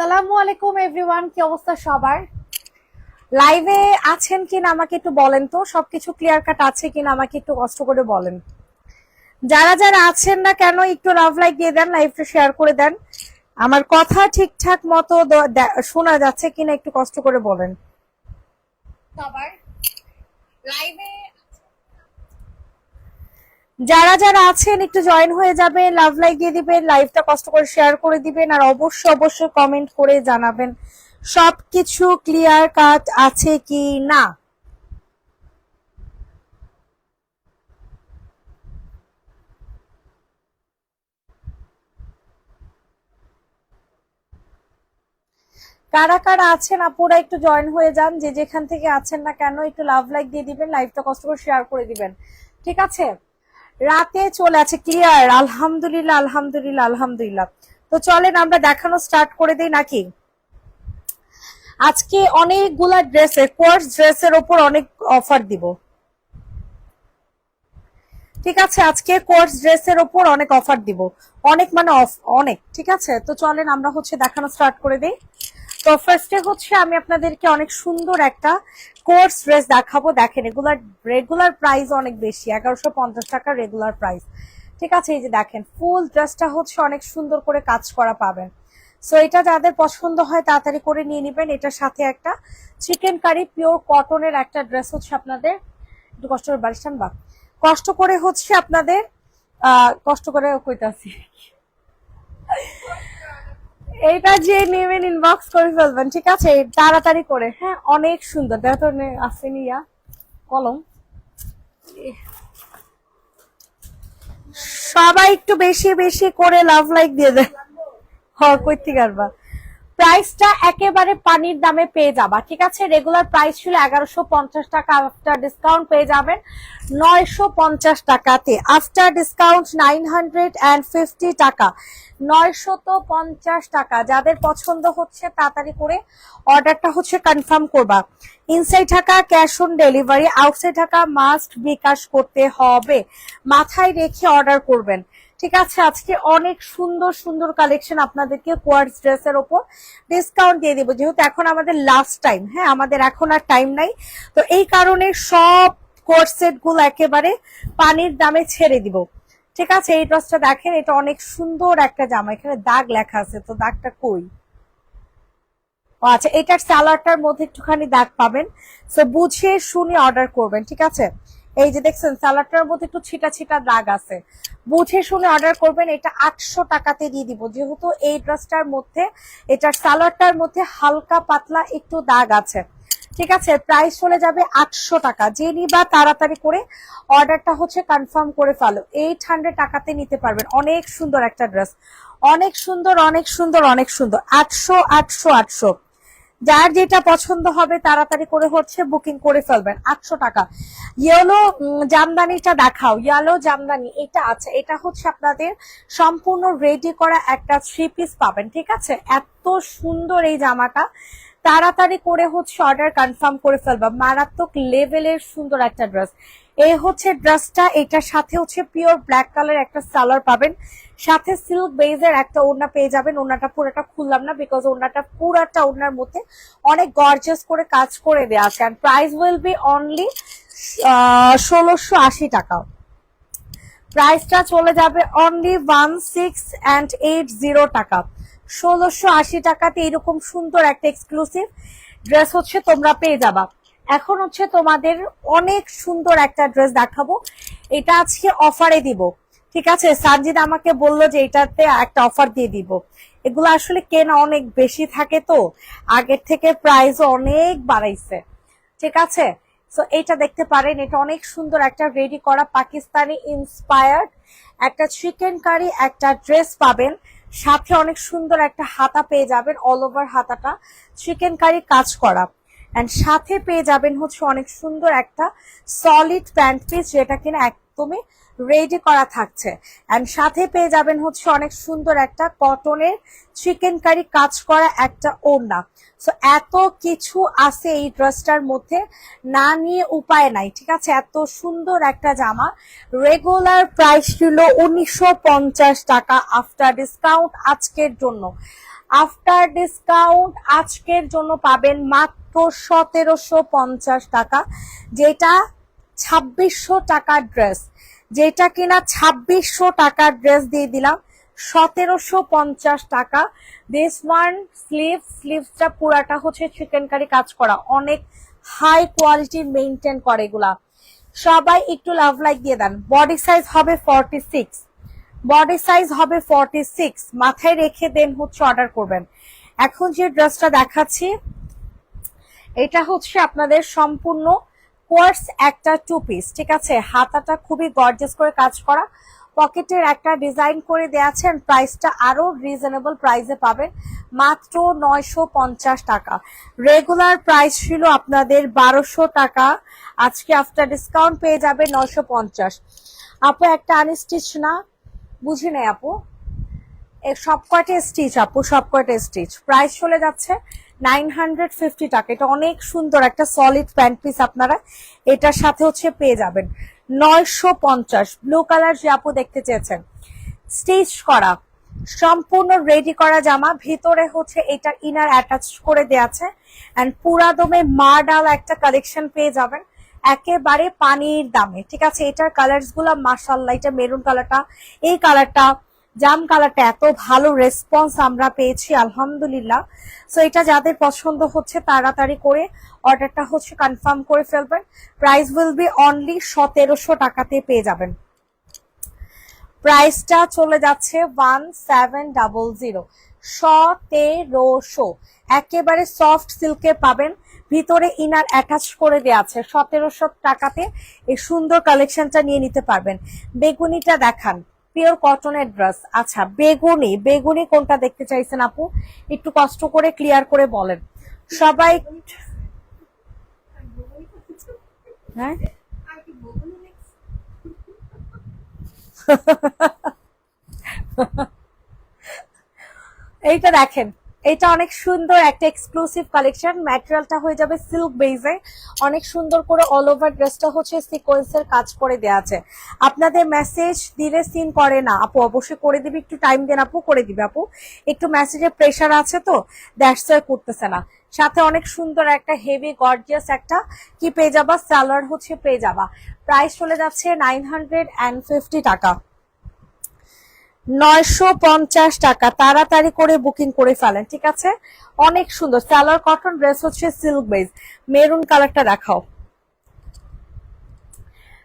সালামু আলাইকুম এভরিওয়ান কি অবস্থা সবার? লাইভে আছেন কিনা আমাকে একটু বলেন তো? সবকিছু ক্লিয়ার কাট আছে কিনা আমাকে একটু কষ্ট করে বলেন। যারা যারা আছেন না কেন, একটু লাভ লাইক দিয়ে দেন লাইভটা শেয়ার করে দেন। আমার কথা ঠিকঠাক মতো শোনা যাচ্ছে কিনা একটু কষ্ট করে বলেন। সবার। লাইভে যারা যারা আছেন, একটু জয়েন হয়ে যাবেন লাভ লাইক দিয়ে দিবেন লাইভটা কষ্ট করে শেয়ার করে দিবেন, আর অবশ্যই অবশ্যই কমেন্ট করে জানাবেন। সবকিছু ক্লিয়ার কাট আছে কি না? কারা কারা আছেন, আপুরা একটু জয়েন হয়ে যান, যে যেখান থেকে আছেন না কেন, একটু লাভ লাইক দিয়ে দিবেন লাইভটা কষ্ট করে শেয়ার করে দিবেন। ঠিক আছে? রাতে চলে আছে ক্লিয়ার আলহামদুলিল্লাহ আলহামদুলিল্লাহ আলহামদুলিল্লাহ। তো চলেন, আমরা দেখানো স্টার্ট করে দিই নাকি? আজকে অনেকগুলা ড্রেসের কোর্স ড্রেসের ওপর অনেক অফার দিব। ঠিক আছে, আজকে কোর্স ড্রেসের ওপর অনেক অফার দিব। অনেক মানে অনেক, ঠিক আছে? তো চলেন, আমরা হচ্ছে দেখানো স্টার্ট করে দিই। তো ফার্স্টে হচ্ছে আমি আপনাদেরকে অনেক সুন্দর একটা কোর্স ড্রেস দেখাবো। দেখেন, এগুলার রেগুলার প্রাইস অনেক বেশি, এগারোশো পঞ্চাশ টাকা রেগুলার প্রাইস ঠিক আছে, এই যে দেখেন ফুল ড্রেসটা হচ্ছে অনেক সুন্দর করে কাজ করা পাবেন। সো এটা যাদের পছন্দ হয় তাড়াতাড়ি করে নিয়ে নেবেন। এটার সাথে একটা চিকেন কারি পিওর কটনের একটা ড্রেস হচ্ছে আপনাদের। একটু কষ্ট করে বারিস্তান বা কষ্ট করে হচ্ছে আপনাদের, আহ, কষ্ট করে কইতাছি। এইটা যে নেবেন ইনবক্স করে ফেলবেন, ঠিক আছে? তাড়াতাড়ি করে। হ্যাঁ অনেক সুন্দর। দেখো আছে ইয়া, কলম। সবাই একটু বেশি বেশি করে লাভ লাইক দিয়ে দেয় হ কইতে পারবা। প্রাইসটা একেবারে পানির দামে পেয়ে যাবা, ঠিক আছে? রেগুলার প্রাইস ছিল এগারোশো পঞ্চাশ টাকা আফটার ডিসকাউন্ট পেয়ে যাবেন নয়শো পঞ্চাশ টাকাতে। After discount nine hundred and fifty টাকা নয়শত পঞ্চাশ টাকা। যাদের পছন্দ হচ্ছে, তাড়াতাড়ি করে অর্ডারটা হচ্ছে কনফার্ম করবা। Inside Dhaka cash on delivery outside Dhaka must bKash করতে হবে। মাথায় রেখে অর্ডার করবেন। ঠিক আছে, আজকে অনেক সুন্দর সুন্দর কালেকশন আপনাদেরকে কোয়ার্টস ড্রেসের ওপর ডিসকাউন্ট দিয়ে দিব। যেহেতু এখন আমাদের লাস্ট টাইম হ্যাঁ আমাদের এখন আর টাইম নাই। তো এই কারণে সব কোর্স সেটগুলো একেবারে পানির দামে ছেড়ে দিব। ঠিক আছে, এই ড্রেসটা দেখেন, এটা অনেক সুন্দর একটা জামা। এখানে দাগ লেখা আছে, তো দাগটা কই? আচ্ছা এটার স্যালাডটার মধ্যে একটুখানি দাগ পাবেন। সো বুঝে শুনে অর্ডার করবেন, ঠিক আছে? এই যে দেখছেন স্যালাডটার মধ্যে একটু ছিটা ছিটা দাগ আছে। বুঝে শুনে অর্ডার করবেন, এটা আটশো টাকাতে দিয়ে দিব। যেহেতু এই ড্রেসটার মধ্যে এটার স্যালাডটার মধ্যে হালকা পাতলা একটু দাগ আছে। ঠিক আছে প্রাইস চলে যাবে আটশো টাকা। যে নিবা তাড়াতাড়ি করে অর্ডারটা হচ্ছে কনফার্ম করে ফেলো। এইট হান্ড্রেড টাকাতে নিতে পারবেন। অনেক সুন্দর একটা ড্রেস অনেক সুন্দর অনেক সুন্দর অনেক সুন্দর। আটশো আটশো আটশো। যার যেটা পছন্দ হবে তাড়াতাড়ি করে হচ্ছে বুকিং করে ফেলবেন। আটশো টাকা। ইয়েলো জামদানিটা দেখাও। ইয়েলো জামদানি, এটা আছে। এটা হচ্ছে আপনাদের সম্পূর্ণ রেডি করা একটা থ্রি পিস পাবেন, ঠিক আছে? এত সুন্দর এই জামাটা। তাড়াতাড়ি করে হচ্ছে অর্ডার কনফার্ম করে ফেলবা। মারাত্মক লেভেলের সুন্দর একটা ড্রেস এই হচ্ছে ড্রেসটা এটার সাথে হচ্ছে পিওর ব্ল্যাক কালার একটা সালোয়ার পাবেন। সাথে সিল্ক বেজের একটা ওড়না পেয়ে যাবেন। ওড়নাটা পুরোটা খুললাম না বিকজ ওড়নাটা পুরাটা ওড়নার মধ্যে অনেক গর্জিয়াস করে কাজ করে দেওয়া আছে। And price will be only ষোলোশো আশি টাকা প্রাইসটা চলে যাবে only one six and eight zero টাকা। ষোলোশো আশি টাকাতে এরকম সুন্দর একটা এক্সক্লুসিভ ড্রেস হচ্ছে তোমরা পেয়ে যাবা। এখন হচ্ছে তোমাদের অনেক সুন্দর একটা ড্রেস দেখাবো। এটা আজকে অফারে দিব। ঠিক আছে? সানজিদ আমাকে বলল যে এটাতে একটা অফার দিয়ে দিব। এগুলো আসলে কেনা অনেক বেশি থাকে তো। আগের থেকে প্রাইস অনেক বাড়াইছে। ঠিক আছে? সো এইটা দেখতে পারেন, এটা অনেক সুন্দর একটা রেডি করা পাকিস্তানি ইন্সপায়ার্ড একটা চিকেন কারি একটা ড্রেস পাবেন। সাথে অনেক সুন্দর একটা হাতা পেয়ে যাবেন অল ওভার হাতাটা। চিকেন কারি কাজ করা। অ্যান্ড সাথে পেয়ে যাবেন হচ্ছে অনেক সুন্দর একটা সলিড প্যান্ট পিস যেটা কিনা একদমই রেডি করা থাকছে। অ্যান্ড সাথে পেয়ে যাবেন হচ্ছে অনেক সুন্দর একটা কটনের চিকেন কারি কাজ করা একটা ওড়না। সো এত কিছু আছে এই ড্রেসটার মধ্যে, না নিয়ে উপায় নাই, ঠিক আছে? এত সুন্দর একটা জামা। রেগুলার প্রাইস ছিল উনিশশো পঞ্চাশ টাকা আফটার ডিসকাউন্ট আজকের জন্য। আফটার ডিসকাউন্ট আজকের জন্য পাবেন মাত্র সতেরোশো পঞ্চাশ টাকা, যেটা ছাব্বিশশো টাকার ড্রেস যেটা কিনা ছাব্বিশশো টাকার ড্রেস দিয়ে দিলাম, সতেরোশো পঞ্চাশ টাকা। দিস ওয়ান স্লিভ স্লিভসটা পুরাটা হচ্ছে চিকেন কারি কাজ করা। অনেক হাই কোয়ালিটি মেনটেন করে এগুলা। সবাই একটু লাভ লাইক দিয়ে দেন। বডি সাইজ হবে ফর্টি সিক্স বডি সাইজ হবে ফর্টি সিক্স মাথায় রেখে দেন হচ্ছে অর্ডার করবেন। এখন যে ড্রেসটা দেখাচ্ছি, এটা হচ্ছে আপনাদের সম্পূর্ণ কোর্স একটা টু পিস ঠিক আছে? হাতাটা খুবই গর্জেস করে কাজ করা। পকেটের একটা ডিজাইন করে আছে প্রাইসটা আরও রিজনেবল প্রাইসে পাবেন। মাত্র নয়শো পঞ্চাশ টাকা। রেগুলার প্রাইস ছিল আপনাদের বারোশো টাকা। আজকে আফটার ডিসকাউন্ট পেয়ে যাবে নয়শো পঞ্চাশ। আপু, একটা আনস্টিচ না। বুঝি নাই আপু। এর সবকটা স্টিচ আপু সব সবকটা স্টিচ প্রাইস চলে যাচ্ছে নাইন হান্ড্রেড ফিফটি টাকা। এটা অনেক সুন্দর, একটা সলিড প্যান্ট পিস আপনারা এটার সাথে হচ্ছে পেয়ে যাবেন। নয়শো পঞ্চাশ। ব্লু কালার যে আপু দেখতে চেয়েছেন। স্টিচ করা, সম্পূর্ণ রেডি করা জামা। ভিতরে হচ্ছে এটা ইনার অ্যাটাচ করে দেওয়া আছে। অ্যান্ড পুরা দমে একটা কালেকশন পেয়ে যাবেন। একেবারে পানির দামে, ঠিক আছে? এটার কালার্সগুলা মার্শাল্লাহ এটা মেরুন কালারটা এই কালারটা জাম কালারটা এত ভালো রেসপন্স আমরা পেয়েছি, আলহামদুলিল্লাহ। সো এটা যাদের পছন্দ হচ্ছে, তাড়াতাড়ি করে অর্ডারটা হচ্ছে কনফার্ম করে ফেলবেন। প্রাইস উইল বি অনলি সতেরোশো টাকাতে পেয়ে যাবেন। প্রাইসটা চলে যাচ্ছে ওয়ান সেভেন ডাবল জিরো সতেরোশো। একেবারে সফট সিল্কে পাবেন। ভিতরে ইনার অ্যাটাচ করে দেওয়া আছে। সতেরোশো টাকাতে এই সুন্দর কালেকশনটা নিয়ে নিতে পারবেন। বেগুনিটা দেখান। পিওর কটনের ড্রেস আচ্ছা বেগুনি। বেগুনি কোনটা দেখতে চাইছেন আপু? একটু কষ্ট করে ক্লিয়ার করে বলেন। সবাই হ্যাঁ? এইটা দেখেন। এটা অনেক সুন্দর একটা এক্সক্লুসিভ কালেকশন ম্যাটেরিয়ালটা হয়ে যাবে সিল্ক বেজে অনেক সুন্দর করে অল ওভার ড্রেসটা হচ্ছে সিকোয়েন্সের কাজ করে দেওয়া আছে। আপনাদের মেসেজ দিলে সিন করে না। আপু, অবশ্যই করে দিবি। একটু টাইম দেন আপু, করে দিবে আপু। একটু মেসেজের প্রেশার আছে তো দ্যাটস করতেছে না। সাথে অনেক সুন্দর একটা হেভি গর্জিয়াস একটা কি পেয়ে যাবা? সালোয়ার হচ্ছে পেয়ে যাবা। প্রাইস চলে যাচ্ছে নাইন হান্ড্রেড টাকা। নয়শো পঞ্চাশ টাকা। তাড়াতাড়ি করে বুকিং করে ফেলেন, ঠিক আছে? অনেক সুন্দর। সালোয়ার কটন ড্রেস হচ্ছে সিল্ক বেজ মেরুন কালারটা দেখাও।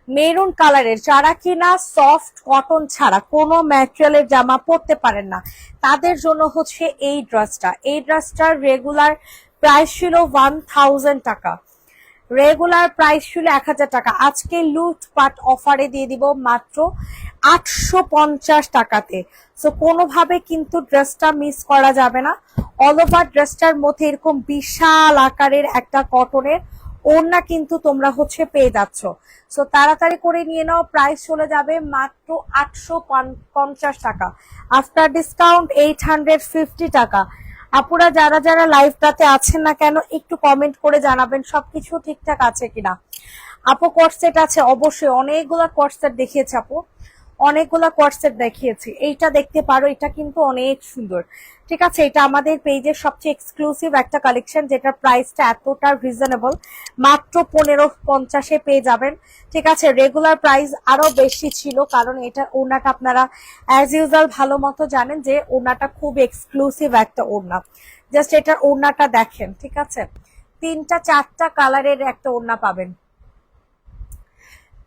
মেরুন কালারের যারা কিনা সফট কটন ছাড়া কোনো ম্যাটেরিয়ালের জামা পরতে পারেন না, তাদের জন্য হচ্ছে এই ড্রেসটা এই ড্রেসটার রেগুলার প্রাইস ছিল ওয়ান থাউজেন্ড টাকা। রেগুলার প্রাইস ছিল এক হাজার টাকা। আজকে লুটপাট অফারে দিয়ে দিব মাত্র আটশো পঞ্চাশ টাকাতে। সো কোনোভাবে কিন্তু ড্রেসটা মিস করা যাবে না। অল ওভার ড্রেসটার মধ্যে এরকম বিশাল আকারের একটা কটনের ওড়না কিন্তু তোমরা হচ্ছে পেয়ে যাচ্ছ। সো তাড়াতাড়ি করে নিয়ে নাও প্রাইস চলে যাবে মাত্র আটশো পঞ্চাশ টাকা। After discount eight hundred fifty টাকা। আপুরা যারা যারা লাইভটাতে আছেন না কেন, একটু কমেন্ট করে জানাবেন সবকিছু ঠিকঠাক আছে কিনা। আপু কোর্সেট আছে, অবশ্যই অনেকগুলা কোর্সেট দেখিয়েছে আপু। অনেকগুলা কোর্সেট দেখিয়েছি। এইটা দেখতে পারো, এটা কিন্তু অনেক সুন্দর। ঠিক আছে, এটা আমাদের পেজের সবচেয়ে এক্সক্লুসিভ একটা কালেকশন যেটার প্রাইসটা এতটা রিজনেবল মাত্র পনেরো পঞ্চাশে পেয়ে যাবেন। ঠিক আছে রেগুলার প্রাইস আরও বেশি ছিল, কারণ এটা ওড়নাটা আপনারা অ্যাজ ইউজুয়াল ভালো মতো জানেন যে ওড়নাটা খুব এক্সক্লুসিভ একটা ওড়না। জাস্ট এটার ওড়নাটা দেখেন, ঠিক আছে? তিনটা, চারটা কালারের একটা ওড়না পাবেন।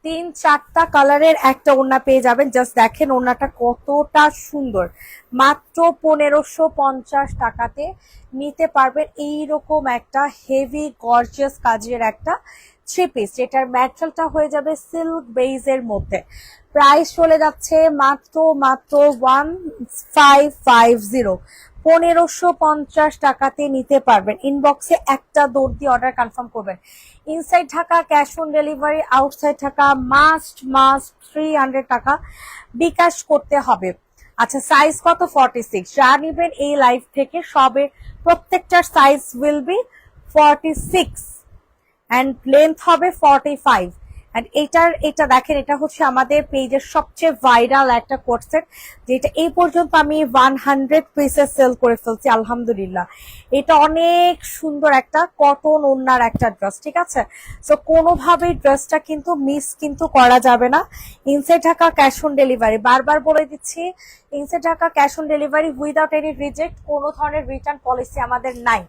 তিন, চারটা কালারের একটা ওড়না পেয়ে যাবেন। জাস্ট দেখেন ওড়নাটা কতটা সুন্দর। মাত্র পনেরোশো পঞ্চাশ টাকাতে নিতে পারবেন এইরকম একটা হেভি গর্জিয়াস কাজের একটা থ্রি পিস যেটার ম্যাটেরিয়ালটা হয়ে যাবে সিল্ক বেইজের মধ্যে। প্রাইস চলে যাচ্ছে মাত্র মাত্র ওয়ান ফাইভ ফাইভ জিরো পনেরোশো পঞ্চাশ টাকাতে নিতে পারবেন। ইনবক্সে একটা দৌড় দিয়ে অর্ডার কনফার্ম করবেন। Inside Dhaka cash on delivery outside Dhaka must must three hundred টাকা বিকাশ করতে হবে। আচ্ছা সাইজ কত? ফর্টি সিক্স যা নিবেন এই লাইভ থেকে সবে প্রত্যেকটার size will be forty six and length হবে ফর্টি ফাইভ অ্যান্ড এটার, এটা দেখেন, এটা হচ্ছে আমাদের পেজের সবচেয়ে ভাইরাল একটা কোর্সেট যেটা এই পর্যন্ত আমি ওয়ান হান্ড্রেড পিসেস সেল করে ফেলছি, আলহামদুলিল্লাহ। এটা অনেক সুন্দর একটা কটন ওনার একটা ড্রেস ঠিক আছে? সো কোনোভাবেই ড্রেসটা কিন্তু মিস কিন্তু করা যাবে না। Inside Dhaka cash on delivery বারবার বলে দিচ্ছি inside Dhaka cash on delivery without any reject কোনো ধরনের রিটার্ন পলিসি আমাদের নাই।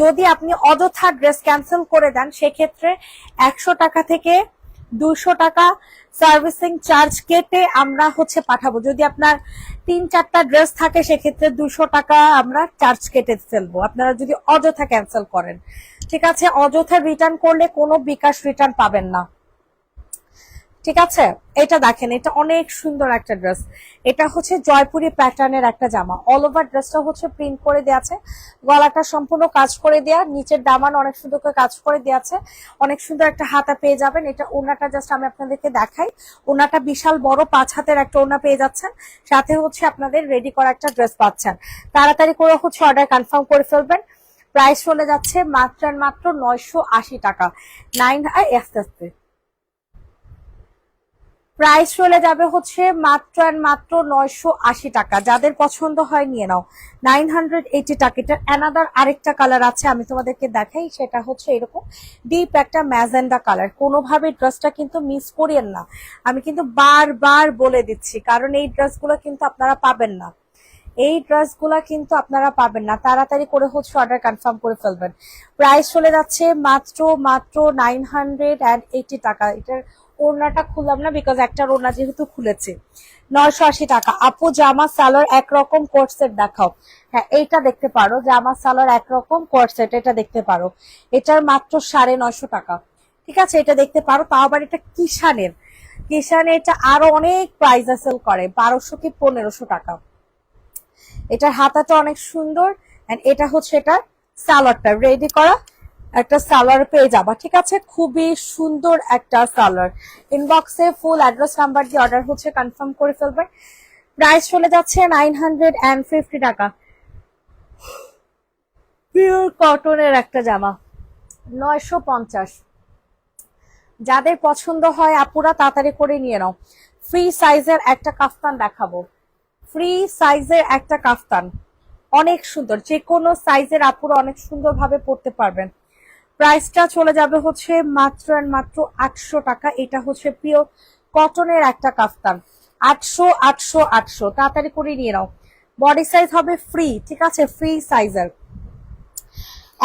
যদি আপনি অযথা ড্রেস ক্যান্সেল করে দেন, সেক্ষেত্রে একশো টাকা থেকে দুশো টাকা সার্ভিসিং চার্জ কেটে আমরা হচ্ছে পাঠাবো। যদি আপনার তিন, চারটা ড্রেস থাকে, সেক্ষেত্রে দুশো টাকা আমরা চার্জ কেটে ফেলব। আপনারা যদি অযথা ক্যান্সেল করেন, ঠিক আছে? অযথা রিটার্ন করলে কোনো বিকাশ রিটার্ন পাবেন না। ঠিক আছে? এটা দেখেন, এটা অনেক সুন্দর একটা ড্রেস। এটা হচ্ছে জয়পুরি প্যাটার্নের একটা জামা। অল ওভার ড্রেসটা হচ্ছে প্রিন্ট করে দেওয়া আছে। গলাটা সম্পূর্ণ কাজ করে দেওয়া নিচের দামান অনেক সুন্দর করে কাজ করে দেওয়া আছে। অনেক সুন্দর একটা হাতা পেয়ে যাবেন। এটা ওনাটা জাস্ট আমি আপনাদেরকে দেখাই। ওনাটা বিশাল বড়, পাঁচ হাতের একটা ওনা পেয়ে যাচ্ছেন। সাথে হচ্ছে আপনাদের রেডি করা একটা ড্রেস পাচ্ছেন। তাড়াতাড়ি করে হচ্ছে অর্ডার কনফার্ম করে ফেলবেন। প্রাইস চলে যাচ্ছে মাত্র মাত্র নয়শো আশি টাকা। নাইন আস্তে আস্তে প্রাইস চলে যাবে হচ্ছে মাত্র অ্যান্ড মাত্র নয়শো আশি টাকা। যাদের পছন্দ হয় নিয়ে নাও। নাইন হান্ড্রেড এইটি অ্যানাদার আরেকটা কালার আছে, আমি তোমাদেরকে দেখাই। সেটা হচ্ছে এরকম ডিপ একটা ম্যাজেন্ডা কালার কোনোভাবে ড্রেসটা কিন্তু মিস করিয়েন না। আমি কিন্তু বারবার বলে দিচ্ছি, কারণ এই ড্রেসগুলো কিন্তু আপনারা পাবেন না। এই ড্রেসগুলো কিন্তু আপনারা পাবেন না। তাড়াতাড়ি করে হচ্ছে অর্ডার কনফার্ম করে ফেলবেন। প্রাইস চলে যাচ্ছে মাত্র মাত্র নাইন হান্ড্রেড টাকা। এটার ওড়নাটা খুললাম না বিকজ একটা ওড়না যেহেতু খুলেছে। নয়শো আশি টাকা। আপু জামা সালোয়ার একরকম কোট সেট দেখাও। হ্যাঁ এইটা দেখতে পারো। জামা সালোয়ার একরকম কোট সেট এটা দেখতে পারো। এটার মাত্র সাড়ে নয়শো টাকা। ঠিক আছে, এটা দেখতে পারো। তাও আবার এটা কিষানের। কিষানে এটা আরও অনেক প্রাইস সেল করে। বারোশো কি পনেরোশো টাকা। এটার হাতাটা অনেক সুন্দর। এটা হচ্ছে এটা সালোয়ারটা। রেডি করা? একটা সালোয়ার পেয়ে যাবা, ঠিক আছে? খুবই সুন্দর একটা সালোয়ার। ইনবক্সে ফুল অ্যাড্রেস নাম্বার দিয়ে অর্ডার হচ্ছে কনফার্ম করে ফেলবেন প্রাইস চলে যাচ্ছে নাইন হান্ড্রেড অ্যান্ড ফিফটি টাকা। পিওর কটনের একটা জামা, নয়শো পঞ্চাশ। যাদের পছন্দ হয়, আপুরা তাড়াতাড়ি করে নিয়ে নাও। ফ্রি সাইজের একটা কাফতান দেখাবো। ফ্রি সাইজের একটা কাফতান। অনেক সুন্দর। যে কোনো সাইজের আপুরা অনেক সুন্দরভাবে পড়তে পারবেন। প্রাইসটা চলে যাবে হচ্ছে মাত্র and মাত্র আটশো টাকা। এটা হচ্ছে পিওর কটনের একটা কাফতান। আটশো আটশো আটশো। তাড়াতাড়ি করে নিয়ে নাও। বডি সাইজ হবে ফ্রি ঠিক আছে? ফ্রি সাইজের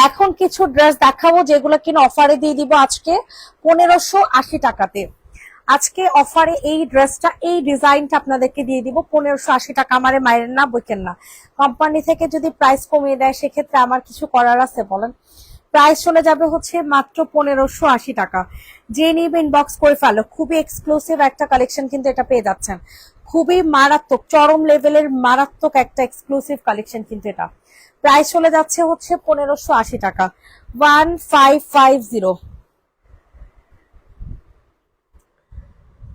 এখন কিছু ড্রেস দেখাবো যেগুলো কিনা অফারে দিয়ে দিব আজকে পনেরোশো আশি টাকাতে। আজকে অফারে এই ড্রেসটা এই ডিজাইনটা আপনাদেরকে দিয়ে দিব। পনেরোশো আশি টাকা আমারে মায়ের না বইকেন না। কোম্পানি থেকে যদি প্রাইস কমিয়ে দেয়, সেক্ষেত্রে আমার কিছু করার আছে, বলেন। প্রাইস চলে যাবে হচ্ছে মাত্র পনেরোশো আশি টাকা। যে নিবে ইনবক্স করে ফেলো, খুবই এক্সক্লুসিভ একটা কালেকশন কিন্তু এটা পেয়ে যাচ্ছেন। খুবই মারাত্মক, চরম লেভেলের মারাত্মক একটা এক্সক্লুসিভ কালেকশন কিন্তু এটা। প্রাইস চলে যাচ্ছে হচ্ছে পনেরোশো আশি টাকা। One five five zero.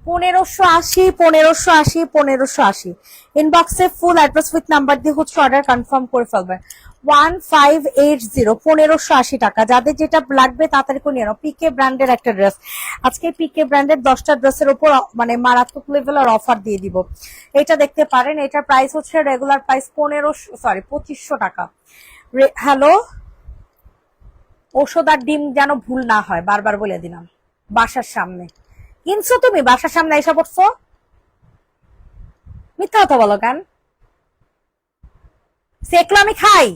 পনেরোশো আশি পনেরোশো আশি পনেরোশো আশি। ইনবক্সে ফুল অ্যাড্রেস উইথ নাম্বার দিয়ে হচ্ছে অর্ডার কনফার্ম করে ফেলবেন ওয়ান ফাইভ এইট জিরো পনেরোশো আশি টাকা। যাদের যেটা লাগবে তাড়াতাড়ি করে নিয়ে পিকে ব্র্যান্ডের একটা ড্রেস আজকে ব্র্যান্ডের দশটা ড্রেসের মানে মারাত্মক অফার দিয়ে এটা দেখতে পারেন প্রাইস হচ্ছে রেগুলার প্রাইস পনেরোশো সরি পঁচিশশো টাকা। হ্যালো ওষুধ আর ডিম যেন ভুল না হয়, বারবার বলে দিলাম। বাসার সামনে। কিনছো তুমি বাসার সামনে এসে পড়ছো? মিথ্যা কথা বলো কেন? সেকলো আমি খাই।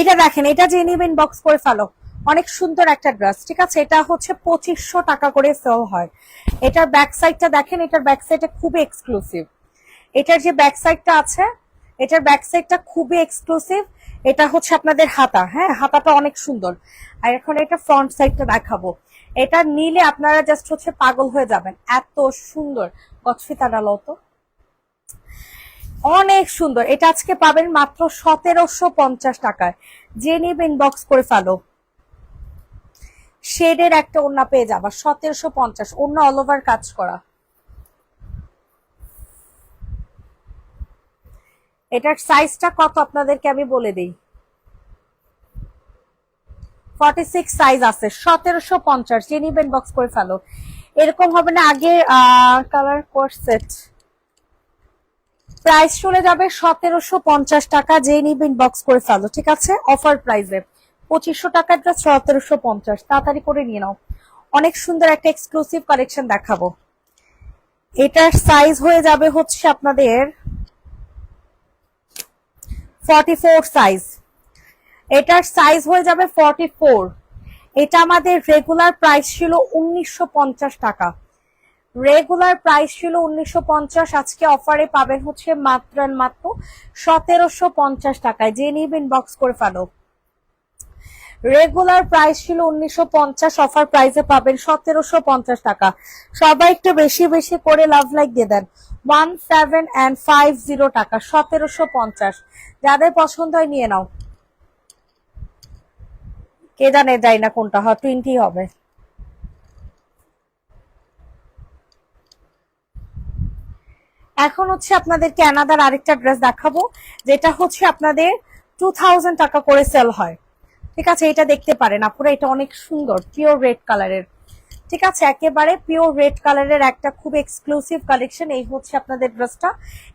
এটা দেখেন, এটা যে নিবেন বক্স করে ফেলো, অনেক সুন্দর একটা ড্রেস ঠিক আছে? এটা হচ্ছে পঁচিশশো টাকা করে সেল হয়। এটার ব্যাক সাইডটা দেখেন, এটার ব্যাক সাইডটা খুবই এক্সক্লুসিভ এটার যে ব্যাক সাইডটা আছে, এটার ব্যাক সাইডটা খুবই এক্সক্লুসিভ এটা হচ্ছে আপনাদের হাতা হ্যাঁ? হাতাটা অনেক সুন্দর। আর এখন এটা ফ্রন্ট সাইডটা দেখাবো। এটা নিলে আপনারা জাস্ট হচ্ছে পাগল হয়ে যাবেন। এত সুন্দর। গছফিতা ডালো তো অনেক সুন্দর। এটা আজকে পাবেন মাত্র সতেরোশো পঞ্চাশ টাকায়। যে নিবেন বক্স করে ফেলো। শেডের একটা ওনা পেয়ে যাবা, সতেরোশো পঞ্চাশ। ওড়না অল ওভার কাজ করা। এটার সাইজটা কত আপনাদেরকে আমি বলে দিই। ফর্টি সিক্স সাইজ আছে, সতেরোশো পঞ্চাশ। যে নিবেন বক্স করে ফেলো। এরকম হবে না, আগে কালার কোর্সেট প্রাইস চলে যাবে সতেরোশো পঞ্চাশ টাকা। যে নিবেন বক্স করে ফেলো, ঠিক আছে? অফার প্রাইসে পঁচিশশো টাকার ড্রেস সতেরোশো পঞ্চাশ। তাড়াতাড়ি করে নিয়ে নাও। অনেক সুন্দর একটা এক্সক্লুসিভ কালেকশন দেখাবো। এটার সাইজ হয়ে যাবে হচ্ছে আপনাদের ফর্টি ফোর সাইজ এটার সাইজ হয়ে যাবে ফর্টি ফোর এটা আমাদের রেগুলার প্রাইস ছিল উনিশশো পঞ্চাশ টাকা। রেগুলার প্রাইস ছিল উনিশশো পঞ্চাশ, আজকে অফারে পাবেন হচ্ছে মাত্র মাত্র সতেরোশো পঞ্চাশ টাকায়। যে নিবেন বক্স করে ফেলো। রেগুলার প্রাইস ছিল উনিশশো পঞ্চাশ অফার প্রাইসে পাবেন সতেরোশো পঞ্চাশ টাকা। সবাই একটু বেশি বেশি করে লাভ লাইক দিয়ে দেন। One seven and five zero টাকা, সতেরোশো পঞ্চাশ। যাদের পছন্দ হয়, নিয়ে নাও। কে জানে যায় না কোনটা, হয় টোয়েন্টি হবে। এখন হচ্ছে আপনাদেরকে অ্যানাদার আরেকটা ড্রেস দেখাবো, যেটা হচ্ছে আপনাদের টু থাউজেন্ড টাকা করে সেল হয়। ঠিক আছে, এটা দেখতে পারেন আপুরা, এটা অনেক সুন্দর পিওর রেড কালারের ঠিক আছে, একেবারে পিওর রেড কালারের একটা খুব এক্সক্লুসিভ কালেকশন এই হচ্ছে আপনাদের ড্রেসটা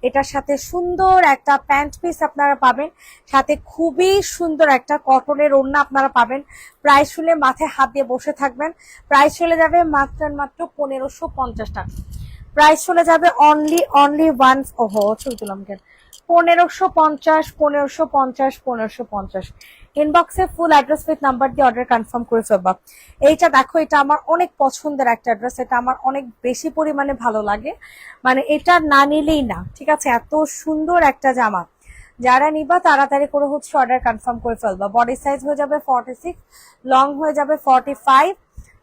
এটার সাথে সুন্দর একটা প্যান্ট পিস আপনারা পাবেন, সাথে খুবই সুন্দর একটা কটনের ওড়না আপনারা পাবেন। প্রাইস শুনে মাথায় হাত দিয়ে বসে থাকবেন প্রাইস চলে যাবে মাত্র মাত্র পনেরোশো পঞ্চাশ টাকা। প্রাইস চলে যাবে অনলি অনলি ওয়ান ওহো, ছবি তুলাম কেন পনেরোশো পঞ্চাশ পনেরোশো পঞ্চাশ পনেরোশো পঞ্চাশ। ইনবক্সে ফুল অ্যাড্রেস উইথ নাম্বার দিয়ে অর্ডার কনফার্ম করে ফেলবা। এইটা দেখো, এটা আমার অনেক পছন্দের একটা অ্যাড্রেস এটা আমার অনেক বেশি পরিমাণে ভালো লাগে। মানে এটা না নিলেই না, ঠিক আছে? এত সুন্দর একটা জামা। যারা নিবা, তাড়াতাড়ি করে হচ্ছে অর্ডার কনফার্ম করে ফেলবা। বডি সাইজ হয়ে যাবে ফর্টি সিক্স লং হয়ে যাবে ফর্টি ফাইভ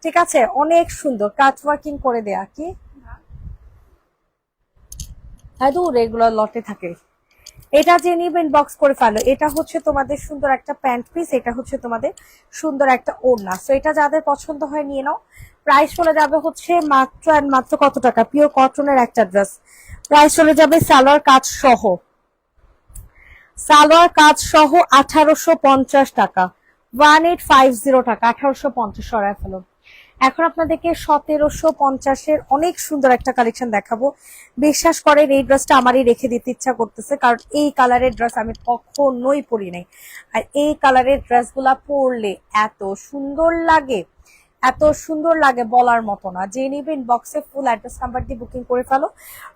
ঠিক আছে? অনেক সুন্দর। কাট ওয়ার্কিং করে দেয়া, কি? দূর রেগুলার লটে থাকে। এটা যে নিবেন বক্স করে ফেলো, এটা হচ্ছে তোমাদের সুন্দর একটা প্যান্ট পিস এটা হচ্ছে তোমাদের সুন্দর একটা ওড়না। সো এটা যাদের পছন্দ হয় নিয়ে নাও। প্রাইস চলে যাবে হচ্ছে মাত্র অ্যান্ড মাত্র কত টাকা? পিওর কটনের একটা ড্রেস প্রাইস চলে যাবে সালোয়ার কাজ সহ। সালোয়ার কাজ সহ আঠারোশো পঞ্চাশ টাকা। ওয়ান এইট ফাইভ জিরো টাকা, আঠারোশো পঞ্চাশ সরায় ফেলো। এখন আপনাদেরকে সতেরোশো পঞ্চাশের অনেক সুন্দর একটা কালেকশন দেখাবো। বিশ্বাস করেন, এই ড্রেসটা আমারই রেখে দিতে ইচ্ছা করতেছে, কারণ এই কালারের ড্রেস আমি কখনোই পরি নাই। আর এই কালারের ড্রেসগুলা পরলে এত সুন্দর লাগে, এত সুন্দর লাগে বলার মতো না। যে নিবেন বক্সে ফুল অ্যাড্রেস নাম্বার দিয়ে বুকিং করে ফেলো।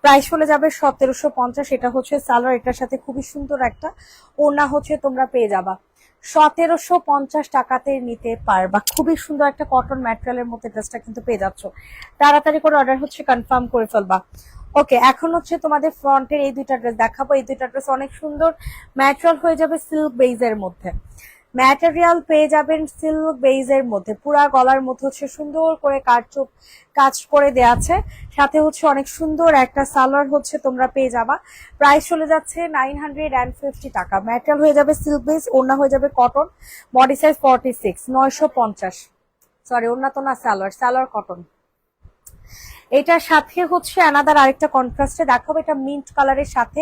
প্রাইস চলে যাবে সতেরোশো পঞ্চাশ, এটা হচ্ছে সালোয়ার এটার সাথে খুবই সুন্দর একটা ওনা হচ্ছে তোমরা পেয়ে যাবা। সতেরোশো পঞ্চাশ টাকাতে নিতে পারবা। খুবই সুন্দর একটা কটন ম্যাটেরিয়ালের মধ্যে ড্রেসটা কিন্তু পেয়ে যাচ্ছ। তাড়াতাড়ি করে অর্ডার হচ্ছে কনফার্ম করে ফেলবা। ওকে এখন হচ্ছে তোমাদের ফ্রন্টের এই দুইটা ড্রেস দেখাবো। এই দুইটা ড্রেস অনেক সুন্দর ম্যাটেরিয়াল হয়ে যাবে সিল্ক বেইজের মধ্যে। ম্যাটেরিয়াল পেয়ে যাবেন সিল্ক বেইজের মধ্যে। পুরা গলার মধ্যে হচ্ছে সুন্দর করে কাটচুপ কাজ করে দেয়া আছে। সাথে হচ্ছে অনেক সুন্দর একটা সালোয়ার হচ্ছে তোমরা পেয়ে যাবা। প্রাইস চলে যাচ্ছে নাইন হান্ড্রেড অ্যান্ড ফিফটি টাকা। ম্যাটেরিয়াল হয়ে যাবে সিল্ক বেইজ ওড়না হয়ে যাবে cotton body size forty six নয়শো পঞ্চাশ। সরি ওড়না তো না সালোয়ার সালোয়ার কটন এটার সাথে হচ্ছে আনাদার আরেকটা কন্ট্রাস্টে দেখাবো, এটা মিন্ট কালারের সাথে।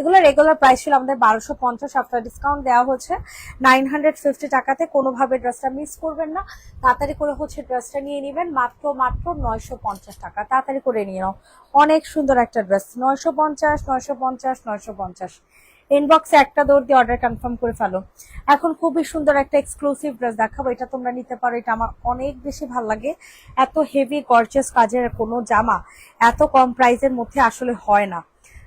এগুলো রেগুলার প্রাইস ছিল আমাদের বারোশো পঞ্চাশ আফটার ডিসকাউন্ট দেওয়া হচ্ছে। নাইন হান্ড্রেড ফিফটি টাকাতে কোনোভাবে ড্রেসটা মিস করবেন না। তাড়াতাড়ি করে হচ্ছে ড্রেসটা নিয়ে নেবেন, মাত্র মাত্র নয়শো পঞ্চাশ টাকা। তাড়াতাড়ি করে নিয়ে নাও। অনেক সুন্দর একটা ড্রেস নয়শো পঞ্চাশ নয়শো পঞ্চাশ নয়শো পঞ্চাশ। ইনবক্সে একটা দৌড় দিয়ে অর্ডার কনফার্ম করে ফেলো। এখন খুবই সুন্দর একটা এক্সক্লুসিভ ড্রেস দেখাবো, এটা তোমরা নিতে পারো, এটা আমার অনেক বেশি ভালো লাগে। এত হেভি গর্জিয়াস কাজের কোনো জামা এত কম প্রাইসের মধ্যে আসলে হয় না।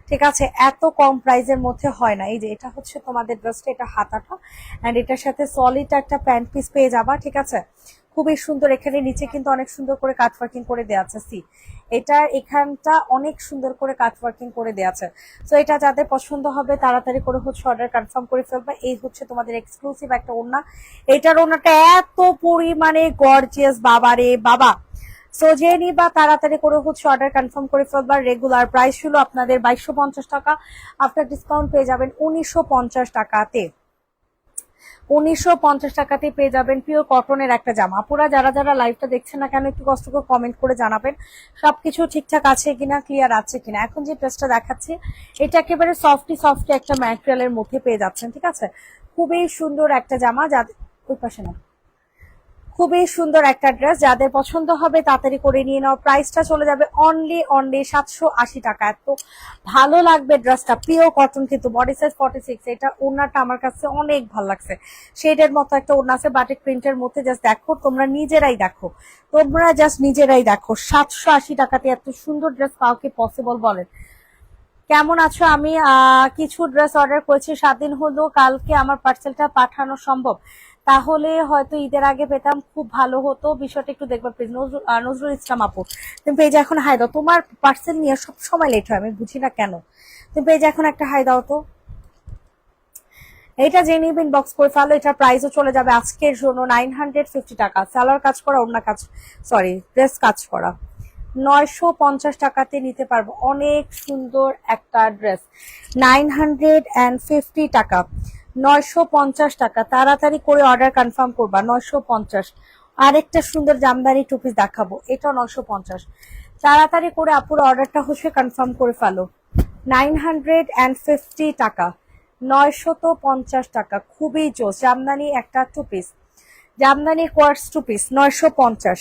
ঠিক আছে? এত কম প্রাইসের মধ্যে হয় না। এই যে, এটা হচ্ছে তোমাদের ড্রেসটা এটা হাতাটা অ্যান্ড এটার সাথে সলিড একটা প্যান্ট পিস পেয়ে যাবা, ঠিক আছে? খুবই সুন্দর। এখানে নিচে কিন্তু অনেক সুন্দর করে কাট ওয়ার্কিং করে দেওয়া আছে, সি। এটা এখানটা অনেক সুন্দর করে কাট ওয়ার্কিং করে দেওয়া আছে। তো এটা যাদের পছন্দ হবে, তাড়াতাড়ি করে হচ্ছে অর্ডার কনফার্ম করে ফেলবে। এই হচ্ছে তোমাদের এক্সক্লুসিভ একটা ওড়না। এটার ওড়নাটা এত পরিমাণে গর্জিয়াস বাবা রে বাবা। সো যে নিবা, তাড়াতাড়ি করে হচ্ছে অর্ডার কনফার্ম করে ফেলবার রেগুলার প্রাইস ছিল আপনাদের বাইশশো পঞ্চাশ টাকা। আফটার ডিসকাউন্ট পেয়ে যাবেন উনিশশো পঞ্চাশ টাকাতে। উনিশশো পঞ্চাশ টাকাতে পেয়ে যাবেন পিওর কটনের একটা জামা। আপুরা যারা যারা লাইভটা দেখছেন না কেন, একটু কষ্ট করে কমেন্ট করে জানাবেন, সবকিছু ঠিকঠাক আছে কিনা ক্লিয়ার আছে কিনা। এখন যে ড্রেসটা দেখাচ্ছি, এটা একেবারে সফটি সফটি একটা ম্যাটেরিয়ালের মধ্যে পেয়ে যাচ্ছেন, ঠিক আছে? খুবই সুন্দর একটা জামা, যাদের ওই পাশে না। খুবই সুন্দর একটা ড্রেস। যাদের পছন্দ হবে তাড়াতাড়ি করে নিয়ে নাও। প্রাইসটা চলে যাবে অনলি অনলি সাতশো আশি টাকা। এত ভালো লাগবে ড্রেসটা। পিওর কটন কিন্তু বডি সাইজ ফর্টি সিক্স এটা ওড়নাটা আমার কাছে অনেক ভালো লাগছে। শেডের মতো একটা ওড়না আছে বাটিক প্রিন্টের মধ্যে জাস্ট দেখো, তোমরা নিজেরাই দেখো। তোমরা জাস্ট নিজেরাই দেখো। সাতশো আশি টাকাতে এত সুন্দর ড্রেস পাও কি পসিবল বলেন? কেমন আছো? আমি কিছু ড্রেস অর্ডার করেছি। সাত দিন হলো কালকে আমার পার্সেলটা পাঠানো সম্ভব। তাহলে হয়তো ঈদের আগে পেতাম, খুব ভালো হতো। বিষয়টা একটু দেখবে প্লিজ নজরুল ইসলাম আপু। তুমি পেজে এখন হাই দাও তোমার পার্সেল নিয়ে সব সময় লেট হয়, আমি বুঝি না কেন। তুমি পেজে এখন একটা হাই দাও তো। এটা যে নিবেন বক্স করে ফেলো, এটার প্রাইসও চলে যাবে আজকের জন্য নাইন হান্ড্রেড ফিফটি টাকা। স্যালোয়ার কাজ করা অন্য কাজ সরি ড্রেস কাজ করা। নয়শো পঞ্চাশ টাকাতে নিতে পারব। অনেক সুন্দর একটা dress nine hundred and fifty টাকা। নয়শো পঞ্চাশ টাকা। তাড়াতাড়ি করে অর্ডার কনফার্ম করবা, নয়শো পঞ্চাশ। আরেকটা সুন্দর জামদানি টু পিস দেখাবো এটা নয়শো পঞ্চাশ। তাড়াতাড়ি করে আপুর অর্ডারটা হচ্ছে কনফার্ম করে ফেলো। নাইন হান্ড্রেড অ্যান্ড ফিফটি টাকা নয়শত পঞ্চাশ টাকা, খুবই জোস। জামদানি একটা টু পিস জামদানি কোয়ার্স টু পিস নয়শো পঞ্চাশ।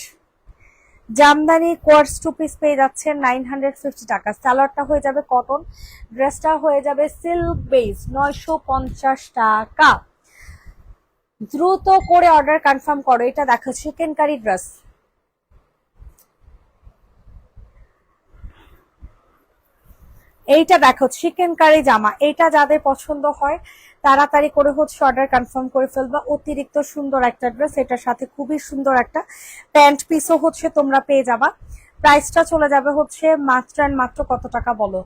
জামদানি কোয়ার্স টু পিস পেয়ে যাচ্ছেন নাইন হান্ড্রেড ফিফটি টাকা। স্যালাডটা হয়ে যাবে কটন ড্রেসটা হয়ে যাবে সিল্ক বেস নয়শো পঞ্চাশ টাকা। দ্রুত করে অর্ডার কনফার্ম করো, এটা দেখো চিকেন কারি ড্রেস এইটা দেখো চিকেন কারি জামা এইটা যাদের পছন্দ হয় তাড়াতাড়ি করে হচ্ছে অর্ডার কনফার্ম করে ফেলবা। অতিরিক্ত সুন্দর একটা ড্রেস এটার সাথে খুবই সুন্দর একটা প্যান্ট পিসও হচ্ছে তোমরা পেয়ে যাবা। প্রাইসটা চলে যাবে হচ্ছে মাত্র and মাত্র কত টাকা বলো?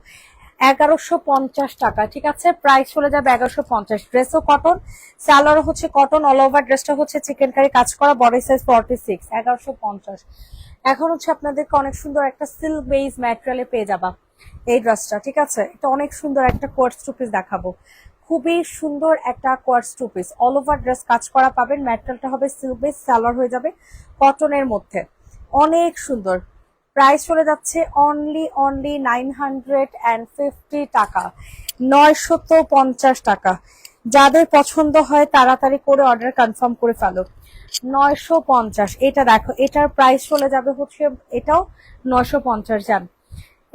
এগারোশো পঞ্চাশ টাকা, ঠিক আছে? প্রাইস চলে যাবে এগারোশো পঞ্চাশ। ড্রেসও কটন স্যালোয়ারও হচ্ছে কটন অল ওভার ড্রেসটা হচ্ছে চিকেন কারি কাজ করা বডি সাইজ ফর্টি সিক্স এগারোশো পঞ্চাশ। এখন হচ্ছে আপনাদেরকে অনেক সুন্দর একটা সিল্ক বেইজ ম্যাটেরিয়ালে পেয়ে যাবা। এই ড্রেসটা ঠিক আছে? এটা অনেক সুন্দর একটা কোর্স টু পিস দেখাবো। খুবই সুন্দর একটা quartz two piece all over dress কাজ করা পাবেন। ম্যাটেরিয়ালটা হবে সিল্ক বেস সালোয়ার হয়ে যাবে কটনের মধ্যে। অনেক সুন্দর। প্রাইস চলে যাচ্ছে only only nine hundred and fifty টাকা। নয়শত পঞ্চাশ টাকা। যাদের পছন্দ হয়, তাড়াতাড়ি করে অর্ডার কনফার্ম করে ফেলো। নয়শো পঞ্চাশ। এটা দেখো, এটার প্রাইস চলে যাবে হচ্ছে, এটাও নয়শো পঞ্চাশ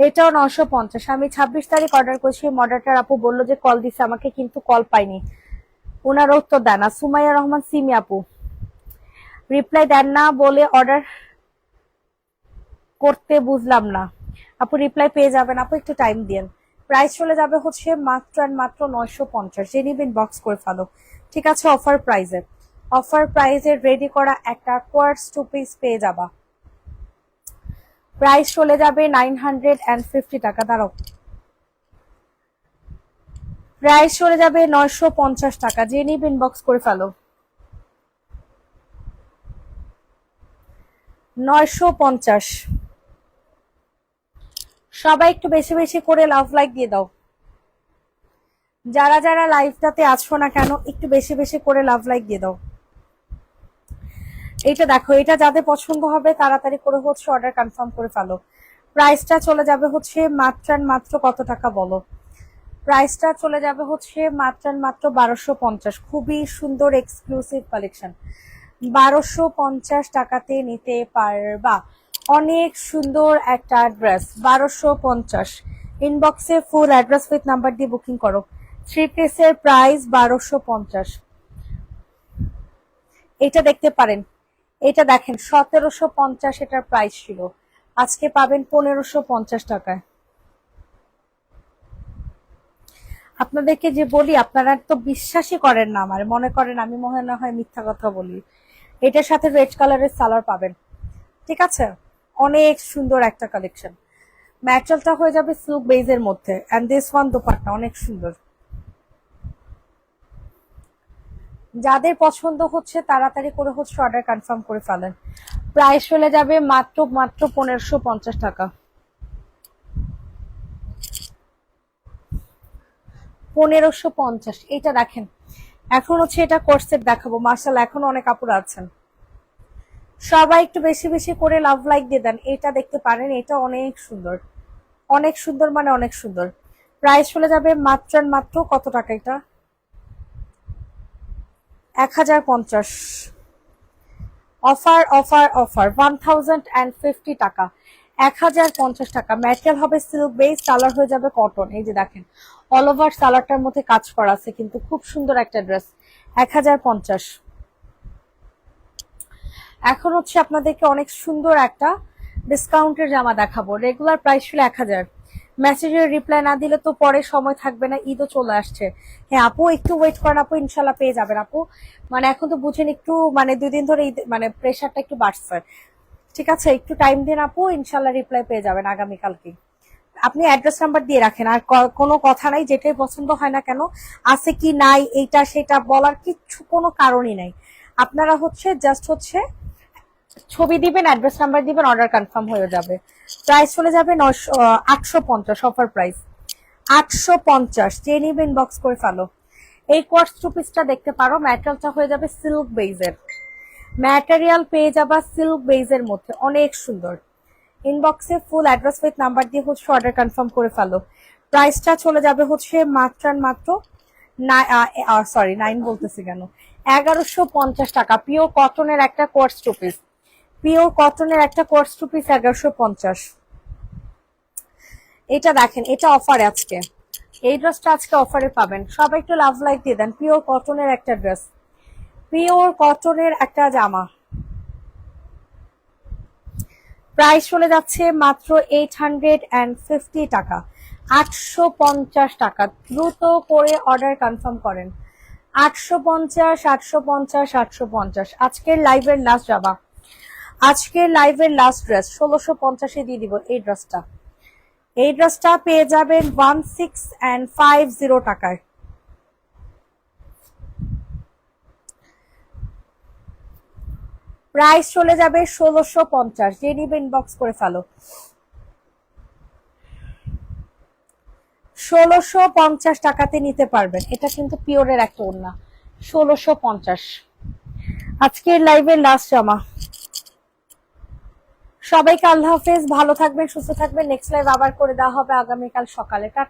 এটাও নশো পঞ্চাশ। আমি ছাব্বিশ তারিখ অর্ডার করছি মডারটার আপু বলল যে কল দিছে, আমাকে কিন্তু কল পাইনি ওনার উত্তর দেন না সুমাইয়া রহমান, সিমি আপু রিপ্লাই দেন না বলে অর্ডার করতে বুঝলাম না। আপু রিপ্লাই পেয়ে যাবেন, আপু একটু টাইম দিন প্রাইস চলে যাবে হচ্ছে মাত্র অ্যান্ড মাত্র নয়শো পঞ্চাশ। যে নিবেন বক্স করে ফেলো। ঠিক আছে অফার প্রাইজে অফার প্রাইজে রেডি করা একটা কোয়ার্স টু পিস পেয়ে যাবা। প্রাইস চলে যাবে নাইন হান্ড্রেড অ্যান্ড ফিফটি টাকা দাঁড়াও প্রাইস চলে যাবে নয়শো পঞ্চাশ টাকা। যে নিবেন বক্স করে ফেলো। নয়শো পঞ্চাশ। সবাই একটু বেশি বেশি করে লাভ লাইক দিয়ে দাও। যারা যারা লাইভটাতে আছো না কেন, একটু বেশি বেশি করে লাভ লাইক দিয়ে দাও। এইটা দেখো, এটা যাদের পছন্দ হবে, তাড়াতাড়ি করে হচ্ছে অর্ডার কনফার্ম করে ফেলো। প্রাইসটা চলে যাবে হচ্ছে মাত্র মাত্র কত টাকা বলো? প্রাইসটা চলে যাবে হচ্ছে মাত্র মাত্র বারোশো পঞ্চাশ। খুবই সুন্দর এক্সক্লুসিভ কালেকশন বারোশো পঞ্চাশ টাকাতে নিতে পারবা। অনেক সুন্দর একটা অ্যাড্রেস বারোশো পঞ্চাশ। ইনবক্সে ফুল অ্যাড্রেস উইথ নাম্বার দিয়ে বুকিং করো। থ্রি পিসের প্রাইস বারোশো পঞ্চাশ। এটা দেখতে পারেন। এটা দেখেন, সতেরোশো পঞ্চাশ এটার প্রাইস ছিল। আজকে পাবেন পনেরোশো পঞ্চাশ টাকায়। আপনাদেরকে যে বলি, আপনারা তো বিশ্বাসই করেন না আমার। মনে করেন, আমি মনে না হয় মিথ্যা কথা বলি। এটার সাথে রেড কালারের সালার পাবেন। ঠিক আছে? অনেক সুন্দর একটা কালেকশন ম্যাটেরিয়ালটা হয়ে যাবে সিল্ক বেজের মধ্যে। অ্যান্ড দিস ওয়ান দোপাট্টা অনেক সুন্দর। যাদের পছন্দ হচ্ছে তাড়াতাড়ি করে হচ্ছে অর্ডার কনফার্ম করে ফেলেন। প্রাইস চলে যাবে মাত্র মাত্র পনেরোশো পঞ্চাশ টাকা। পনেরোশো পঞ্চাশ, এটা দেখেন। এখন হচ্ছে এটা কোর্সেট দেখাবো। মার্শাল, এখন অনেক কাপড় আছেন। সবাই একটু বেশি বেশি করে লাভ লাইক দিয়ে দেন। এটা দেখতে পারেন, এটা অনেক সুন্দর। অনেক সুন্দর মানে অনেক সুন্দর। প্রাইস চলে যাবে মাত্র মাত্র কত টাকা এটা? এক হাজার পঞ্চাশ। Offer offer offer, one thousand and fifty টাকা। এক হাজার পঞ্চাশ টাকা। ম্যাটেরিয়াল হবে সিল্ক বেস কালার হয়ে যাবে কটন এই যে দেখেন অল ওভার সালারটার মধ্যে কাজ করা আছে, কিন্তু খুব সুন্দর একটা ড্রেস এক হাজার পঞ্চাশ। এখন হচ্ছে আপনাদেরকে অনেক সুন্দর একটা ডিসকাউন্টের জামা দেখাবো। রেগুলার প্রাইস ছিল এক হাজার। মেসেজের রিপ্লাই না দিলে তো পরে সময় থাকবে না, ঈদও চলে আসছে। হ্যাঁ আপু, একটু ওয়েট করেন আপু ইনশাল্লাহ পেয়ে যাবেন আপু। মানে এখন তো বুঝেন একটু মানে দুই দিন ধরে মানে প্রেশারটা একটু বাড়ছে। ঠিক আছে, একটু টাইম দিন আপু ইনশাল্লাহ রিপ্লাই পেয়ে যাবেন আগামীকালকে। আপনি অ্যাড্রেস নাম্বার দিয়ে রাখেন, আর কোনো কথা নাই, যেটাই পছন্দ হয় না কেন, আছে কি নাই, এইটা সেটা বলার কিচ্ছু কোনো কারণই নাই। আপনারা হচ্ছে জাস্ট হচ্ছে, ছবি দিবেন অ্যাড্রেস নাম্বার দিবেন অর্ডার কনফার্ম হয়ে যাবে। প্রাইস চলে যাবে নশো আটশো পঞ্চাশ অফার প্রাইস আটশো পঞ্চাশ যে নিবে ইনবক্স করে ফেলো। এই কোয়ার্স টু পিসটা দেখতে পারো ম্যাটেরিয়ালটা হয়ে যাবে সিল্ক বেইজের ম্যাটেরিয়াল পেয়ে যাবা সিল্ক বেইজের মধ্যে, অনেক সুন্দর। ইনবক্সে ফুল অ্যাড্রেস উইথ নাম্বার দিয়ে হচ্ছে অর্ডার কনফার্ম করে ফেলো। প্রাইসটা চলে যাবে হচ্ছে মাত্র মাত্র সরি নাইন বলতেছি কেন? এগারোশো পঞ্চাশ টাকা পিও কটনের একটা কোর্স টু পিস পিওর কটনের একটা কোর্স টু পিস এগারোশো পঞ্চাশ। এটা দেখেন, এটা অফারে আজকে। এই ড্রেসটা আজকে অফারে পাবেন। সবাই একটু লাভ লাইক দিয়ে দেন। পিওর কটনের একটা ড্রেস পিওর কটনের একটা জামা। প্রাইস চলে যাচ্ছে মাত্র এইট হান্ড্রেড অ্যান্ড ফিফটি টাকা। আটশো পঞ্চাশ টাকা। দ্রুত করে অর্ডার কনফার্ম করেন। আটশো পঞ্চাশ আটশো পঞ্চাশ আটশো পঞ্চাশ। আজকের লাইভের লাস্ট যাবা আজকের লাইভের লাস্ট ড্রেস ষোলোশো পঞ্চাশে দিয়ে দিব এই ড্রেসটা এই ড্রেসটা পেয়ে যাবেন one six and five zero টাকায়। প্রাইস চলে যাবে ষোলোশো পঞ্চাশ, যে নিবে ইনবক্স করে ফেলো। ষোলোশো পঞ্চাশ টাকাতে নিতে পারবেন, এটা কিন্তু পিওরের একটা ওড়না। ষোলোশো পঞ্চাশ। আজকের লাইভের লাস্ট জামা। সবাইকে আল্লাহ হাফেজ, ভালো থাকবেন, সুস্থ থাকবেন। নেক্সট লাইভ আবার করে দেওয়া হবে আগামীকাল সকালে। টাটা।